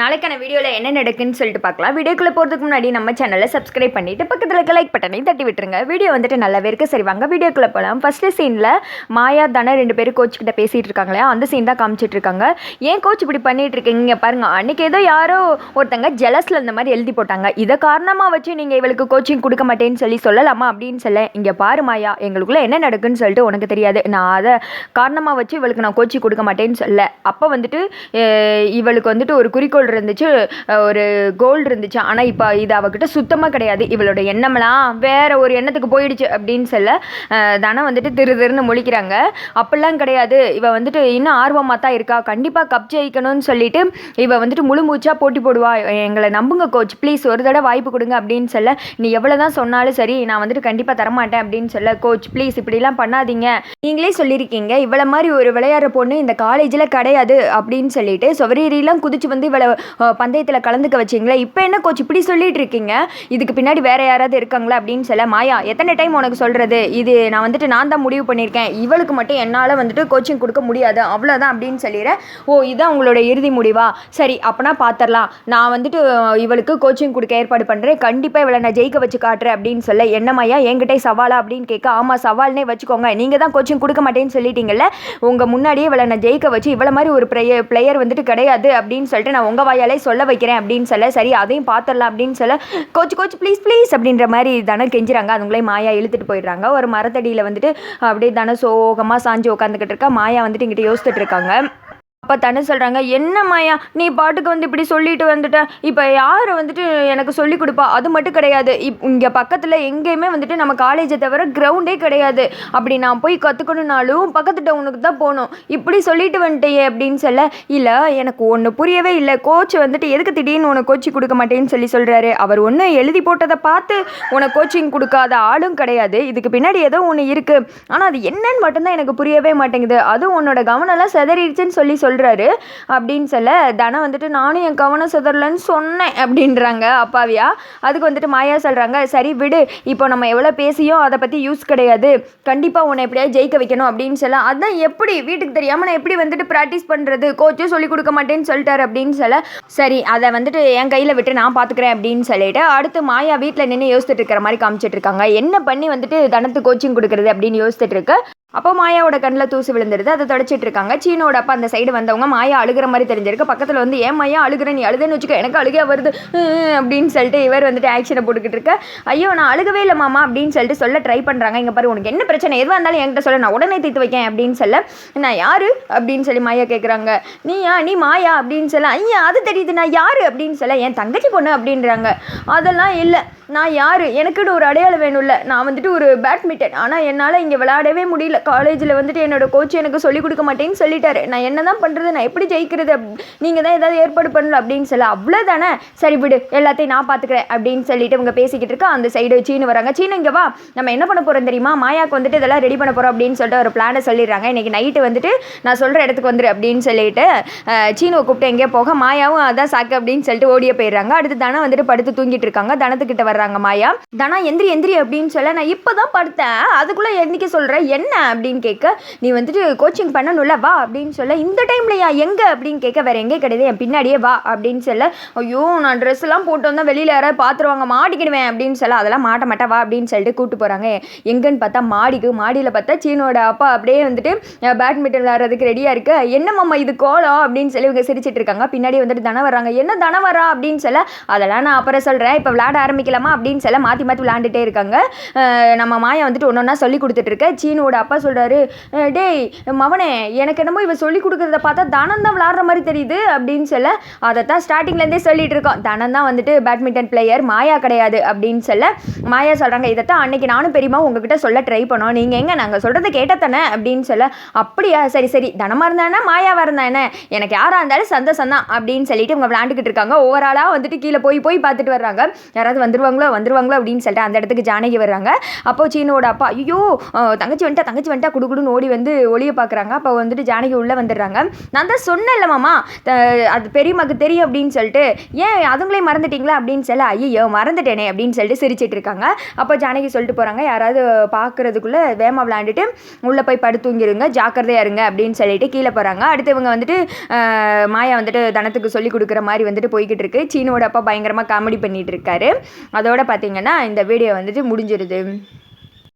நாளைக்கான வீடியோவில் என்ன நடக்குன்னு சொல்லிட்டு பார்க்கலாம். வீடியோக்குள்ளே போகிறதுக்கு முன்னாடி நம்ம சேனலை சப்ஸ்கிரைப் பண்ணிவிட்டு பக்கத்தில் இருக்க லைக் பட்டனையும் தட்டி விட்டுருங்க. வீடியோ வந்துட்டு நல்லாவே இருக்கு. சரி வாங்க வீடியோக்குள்ளே போகலாம் ஃபஸ்ட்டு சீனில் மாயா தானே ரெண்டு பேரும் கோச் கிட்ட பேசிகிட்டு இருக்காங்களே அந்த சீன் தான் காமிச்சிட்டு இருக்காங்க. ஏன் கோச் இப்படி பண்ணிட்டு இருக்கீங்க? பாருங்க. அன்னைக்கு ஏதோ யாரோ ஒருத்தங்க ஜெலஸில் இந்த மாதிரி எழுதி போட்டாங்க. இதை காரணமாக வச்சு நீங்கள் இவளுக்கு கோச்சிங் கொடுக்க மாட்டேன்னு சொல்லி சொல்லலாமா அப்படின்னு சொல்ல இங்கே பாரு மாயா எங்களுக்குள்ளே என்ன நடக்குன்னு சொல்லிட்டு உனக்கு தெரியாது. நான் அதை காரணமாக வச்சு இவளுக்கு நான் கோச்சிங் கொடுக்க மாட்டேன்னு சொல்ல. அப்போ வந்துட்டு இவளுக்கு வந்துட்டு ஒரு குறிக்கோள் இருந்துச்சு ஒரு கோல்டு இருந்துச்சு. ஆனால் இப்போ இது அவகிட்ட சுத்தமாக கிடையாது. இவளோட எண்ணமெல்லாம் வேற ஒரு எண்ணத்துக்கு போயிடுச்சு அப்படின்னு சொல்ல தானே தனம் வந்துட்டு திரு திருன்னு முழிக்கிறாங்க. அப்படிலாம் கிடையாது. இவ வந்துட்டு இன்னும் ஆர்வமாக தான் இருக்கா. கண்டிப்பாக கப் ஜெயிக்கணும்னு சொல்லிட்டு இவ வந்துட்டு முழு மூச்சாக போட்டி போடுவா. எங்களை நம்புங்க கோச் ப்ளீஸ் ஒரு தடவை வாய்ப்பு கொடுங்க அப்படின்னு சொல்ல நீ எவ்வளோ தான் சொன்னாலும் சரி நான் வந்துட்டு கண்டிப்பாக தரமாட்டேன் அப்படின்னு சொல்ல கோச் ப்ளீஸ் இப்படிலாம் பண்ணாதீங்க. நீங்களே சொல்லியிருக்கீங்க இவ்வளோ மாதிரி ஒரு விளையாடுற பொண்ணு இந்த காலேஜில் கிடையாது அப்படின்னு சொல்லிட்டு சொவரேரியெல்லாம் குதிச்சு வந்து இவ்வளவு பந்தயத்தில் கலந்துக்க வச்சிங்களே இப்போ என்ன கோச் இப்படி சொல்லிட்டு இருக்கீங்க? இதுக்கு பின்னாடி வேற யாராவது இருக்காங்களா அப்படின்னு சொல்ல மாயா எத்தனை டைம் உனக்கு சொல்கிறது இது நான் வந்துட்டு நான் தான் முடிவு பண்ணியிருக்கேன். இவளுக்கு மட்டும் என்னால் வந்துட்டு கோச்சிங் கொடுக்க முடியாது. அவ்வளோதான் அப்படின்னு சொல்லிடுறேன் ஓ இதான் உங்களோட இறுதி முடிவா? சரி அப்போனா பார்த்துடலாம் நான் வந்துட்டு இவளுக்கு கோச்சிங் கொடுக்க ஏற்பாடு பண்ணுறேன் கண்டிப்பாக இவளை நான் ஜெயிக்க வச்சு காட்டுறேன் அப்படின்னு சொல்ல என்னம்மையா என்கிட்ட சவாலா? அப்படின்னு கேட்க ஆமாம் சவால்னே வச்சுக்கோங்க. நீங்கள் தான் கோச்சிங் கொடுக்க மாட்டேன்னு சொல்லிட்டீங்கல்ல உங்கள் முன்னாடியே இவளை நான் ஜெயிக்க வச்சு இவ்வளோ மாதிரி ஒரு பிளேயர் பிளேயர் வந்துட்டு கிடையாது அப்படின்னு சொல்லிட்டு நான் உங்கள் வாயாலே சொல்ல வைக்கிறேன் அப்படின்னு சொல்ல சரி அதையும் பார்த்துடலாம் அப்படின்னு சொல்ல கோச் கோச் ப்ளீஸ் ப்ளீஸ் அப்படின்ற மாதிரி தானே கெஞ்சுறாங்க. அதுங்களே மாயா இழுத்துட்டு போயிடுறாங்க. ஒரு மரத்தடியில் வந்துட்டு அப்படியே தானே சோகமாக சாஞ்சு உட்காந்துக்கிட்டு இருக்கா. மாயா வந்துட்டு இங்கிட்ட யோசிச்சுட்டு இருக்காங்க. அப்போ தானே சொல்கிறாங்க என்ன மாயா? நீ பாட்டுக்கு வந்து இப்படி சொல்லிட்டு வந்துட்ட. இப்போ யார் வந்துட்டு எனக்கு சொல்லி கொடுப்பா? அது மட்டும் கிடையாது. இப் இங்கே பக்கத்தில் எங்கேயுமே வந்துட்டு நம்ம காலேஜை தவிர கிரவுண்டே கிடையாது. அப்படி நான் போய் கற்றுக்கணுனாலும் பக்கத்து டவுனுக்கு தான் போகணும். இப்படி சொல்லிட்டு வந்துட்டேயே அப்படின்னு சொல்ல இல்லை எனக்கு ஒன்று புரியவே இல்லை. கோச் வந்துட்டு எதுக்கு திடீர்னு உனக்கு கோச்சிங் கொடுக்க மாட்டேன்னு சொல்லி சொல்கிறாரு அவர் ஒன்று எழுதி போட்டதை பார்த்து உனக்கு கோச்சிங் கொடுக்காத ஆளும் கிடையாது. இதுக்கு பின்னாடி ஏதோ ஒன்று இருக்குது ஆனால் அது என்னன்னு மட்டும்தான் எனக்கு புரியவே மாட்டேங்குது. அதுவும் உன்னோட கவனம்லாம் செதறிடுச்சுன்னு சொல்லி சொல்கிறாரு அப்படின்னு சொல்ல தனம் வந்துட்டு நானும் என் கவனம் சுதரலன்னு சொன்னேன் அப்படின்றாங்க அப்பாவியா. அதுக்கு வந்துட்டு மாயா சொல்கிறாங்க சரி விடு. இப்போ நம்ம எவ்வளோ பேசியோ அதை பற்றி யூஸ் கிடையாது. கண்டிப்பாக உன்னை எப்படியாவது ஜெயிக்க வைக்கணும் அப்படின்னு சொல்ல அதான் எப்படி? வீட்டுக்கு தெரியாமல் நான் எப்படி வந்துட்டு ப்ராக்டிஸ் பண்ணுறது கோச்சும் சொல்லிக் கொடுக்க மாட்டேன்னு சொல்லிட்டாரு அப்படின்னு சொல்ல சரி அதை வந்துட்டு என் கையில் விட்டு நான் பார்த்துக்கிறேன் அப்படின்னு சொல்லிட்டு அடுத்து மாயா வீட்டில் நின்று யோசிச்சுட்டு இருக்கிற மாதிரி காமிச்சிட்டு இருக்காங்க. என்ன பண்ணி வந்துட்டு தனத்து கோச்சிங் கொடுக்குறது அப்படின்னு யோசிச்சுட்டு இருக்கு. அப்போ மாயாவோட கண்ணில் தூசு விழுந்துருது. அதை தொடச்சிட்டு இருக்காங்க. சீனோட அப்பா அந்த சைடு வந்தவங்க மாயா அழுகிற மாதிரி தெரிஞ்சிருக்கு. பக்கத்தில் வந்து ஏன் மாயா அழுகிற? நீ அழுதுன்னு வச்சுக்க எனக்கு அழுகே வருது. அப்படின்னு சொல்லிட்டு இவர் வந்துட்டு ஆக்ஷனை போட்டுக்கிட்டு இருக்க. ஐயோ நான் அழுகவே இல்லை மாமா அப்படின்னு சொல்லிட்டு சொல்ல ட்ரை பண்ணுறாங்க இங்கே பாரு உனக்கு என்ன பிரச்சனை? எதுவாக இருந்தாலும் என்கிட்ட சொல்ல. நான் உடனே தீர்த்து வைக்கேன் அப்படின்னு சொல்ல நான் யாரு? அப்படின்னு சொல்லி மாயா கேட்குறாங்க நீயா? நீ மாயா? அப்படின்னு சொல்ல ஐயா அது தெரியுது. நான் யாரு? அப்படின்னு சொல்ல என் தங்கச்சி பொண்ணு அப்படின்றாங்க. அதெல்லாம் இல்லை. நான் யார்? எனக்குன்னு ஒரு அடையாளம் வேணும்ல. நான் வந்துட்டு ஒரு பேட்மிண்டன் ஆனால் என்னால் இங்கே விளையாடவே முடியல. காலேஜில் வந்துட்டு என்னோட கோச் எனக்கு சொல்லிக் கொடுக்க மாட்டேன்னு சொல்லிட்டாரு. நான் என்ன தான் பண்ணுறது நான் எப்படி ஜெயிக்கிறது? நீங்கள் தான் ஏதாவது ஏற்பாடு பண்ணல அப்படின்னு சொல்ல. அவ்வளோதானே சரி விடு எல்லாத்தையும் நான் பார்த்துக்கிறேன் அப்படின்னு சொல்லிட்டு இவங்க பேசிக்கிட்டு இருக்கா. அந்த சைடு சீனு வராங்க. சீனு இங்கே வா. நம்ம என்ன பண்ண போகிறோம் தெரியுமா? மாயாக்கு வந்துட்டு இதெல்லாம் ரெடி பண்ண போகிறோம் அப்படின்னு சொல்லிட்டு ஒரு பிளானை சொல்லிடுறாங்க. இன்றைக்கி நைட்டு வந்துட்டு நான் சொல்கிற இடத்துக்கு வந்துரு அப்படின்னு சொல்லிட்டு சீனுவை கூப்பிட்டு எங்கேயோ போக மாயாவும் அதான் சாக்கு அப்படின்னு சொல்லிட்டு ஓடியே போயிடுறாங்க. அடுத்து தனம் வந்துட்டு படுத்து தூங்கிட்டு இருக்காங்க. தனத்துக்கிட்ட வர்றாங்க மாயா. தனா எந்திரி எந்திரி அப்படின்னு சொல்ல நான் இப்போ தான் படுத்தேன். அதுக்குள்ளே என்னைக்கு சொல்கிறேன் என்ன? அப்படின்னு கேட்க நீ வந்துட்டு கோச்சிங் பண்ணணும்ல வா அப்படின்னு சொல்ல இந்த டைம் டைம்லையா எங்கே? அப்படின்னு கேட்க வேற எங்கே கிடையாது? என் பின்னாடியே வா. அப்படின்னு சொல்ல ஐயோ நான் ட்ரெஸ் எல்லாம் போட்டு வந்தால் வெளியில் யாராவது பார்த்துருவாங்க மாட்டிக்கிடுவேன். அப்படின்னு சொல்ல அதெல்லாம் மாட்ட மாட்டா வா. அப்படின்னு சொல்லிட்டு கூப்பிட்டு போகிறாங்க எங்கன்னு பார்த்தா மாடிக்கு மாடியில் பார்த்தா சீனோட அப்பா அப்படியே வந்துட்டு பேட்மிண்டன் விளையாடுறதுக்கு ரெடியாக இருக்கு. என்ன மாமா இது கோலம் அப்படின்னு சொல்லி இவங்க சிரிச்சிட்டு இருக்காங்க. பின்னாடி வந்துட்டு தன வர்றாங்க. என்ன தன வரா அப்படின்னு சொல்ல அதெல்லாம் நான் அப்புறம் சொல்கிறேன் இப்போ விளையாட ஆரம்பிக்கலாமா? அப்படின்னு சொல்ல மாற்றி மாற்றி விளையாண்டுட்டே இருக்காங்க. நம்ம மாயா வந்துட்டு ஒன்று ஒன்றா சொல்லி கொடுத்துட்டு இருக்க. சீனோட அப்பா சொல்கிறாரு டேய் மவனே எனக்கு என்னமோ இவன் சொல்லி கொடுக்குறத பார்த்து தனம் தான் விளாட்ற மாதிரி தெரியுது அப்படின்னு சொல்ல அதை தான் ஸ்டார்டிங்லேருந்தே சொல்லிட்டு இருக்கோம். தனம் தான் வந்துட்டு பேட்மிண்டன் பிளேயர் மாயா கிடையாது அப்படின்னு சொல்ல மாயா சொல்கிறாங்க இதைத்தான் அன்னைக்கு நானும் பெரியமா உங்ககிட்ட சொல்ல ட்ரை பண்ணோம். நீங்கள் எங்கே? நாங்கள் சொல்கிறத கேட்டத்தானே அப்படின்னு சொல்ல அப்படியா சரி சரி. தனமாக இருந்தானே மாயாவாக இருந்தானே எனக்கு யாராக இருந்தாலும் சந்தோஷம் தான். அப்படின்னு சொல்லிட்டு இவங்க விளாண்டுக்கிட்டு இருக்காங்க. ஓவராலாக வந்துட்டு கீழே போய் போய் பார்த்துட்டு வர்றாங்க. யாராவது வந்துருவாங்களோ வந்துருவாங்களோ அப்படின்னு சொல்லிட்டு அந்த இடத்துக்கு ஜானகி வர்றாங்க. அப்போ சீனோட அப்பா ஐயோ தங்கச்சி வந்துட்டா தங்கச்சி வந்துட்டா குடுக்குடுன்னு ஓடி வந்து ஒளியை பார்க்குறாங்க அப்போ வந்துட்டு ஜானகி உள்ளே வந்துடுறாங்க. நான் தான் சொன்னேன்ல மாமா த- அது பெரியம்மாக்கு தெரியும் அப்படின்னு சொல்லிட்டு. ஏன் அதுங்களே மறந்துட்டீங்களா அப்படின்னு சொல்ல ஐயோ மறந்துட்டேனே அப்படின்னு சொல்லிட்டு சிரிச்சிட்டு இருக்காங்க. அப்போ ஜானகி சொல்லிட்டு போகிறாங்க யாராவது பார்க்குறதுக்குள்ளே வேமா விளாண்டுட்டு உள்ளே போய் படுத்துங்கிருங்க தூங்கிடுங்க ஜாக்கிரதையா இருங்க அப்படின்னு சொல்லிட்டு கீழே போகிறாங்க அடுத்து இவங்க வந்துட்டு மாயா வந்துட்டு தனத்துக்கு சொல்லி கொடுக்குற மாதிரி வந்துட்டு போய்கிட்டு இருக்கு. சீனோட அப்பா பயங்கரமாக காமெடி பண்ணிகிட்டு இருக்காரு. அதோட பார்த்தீங்கன்னா இந்த வீடியோ வந்துட்டு முடிஞ்சிருது.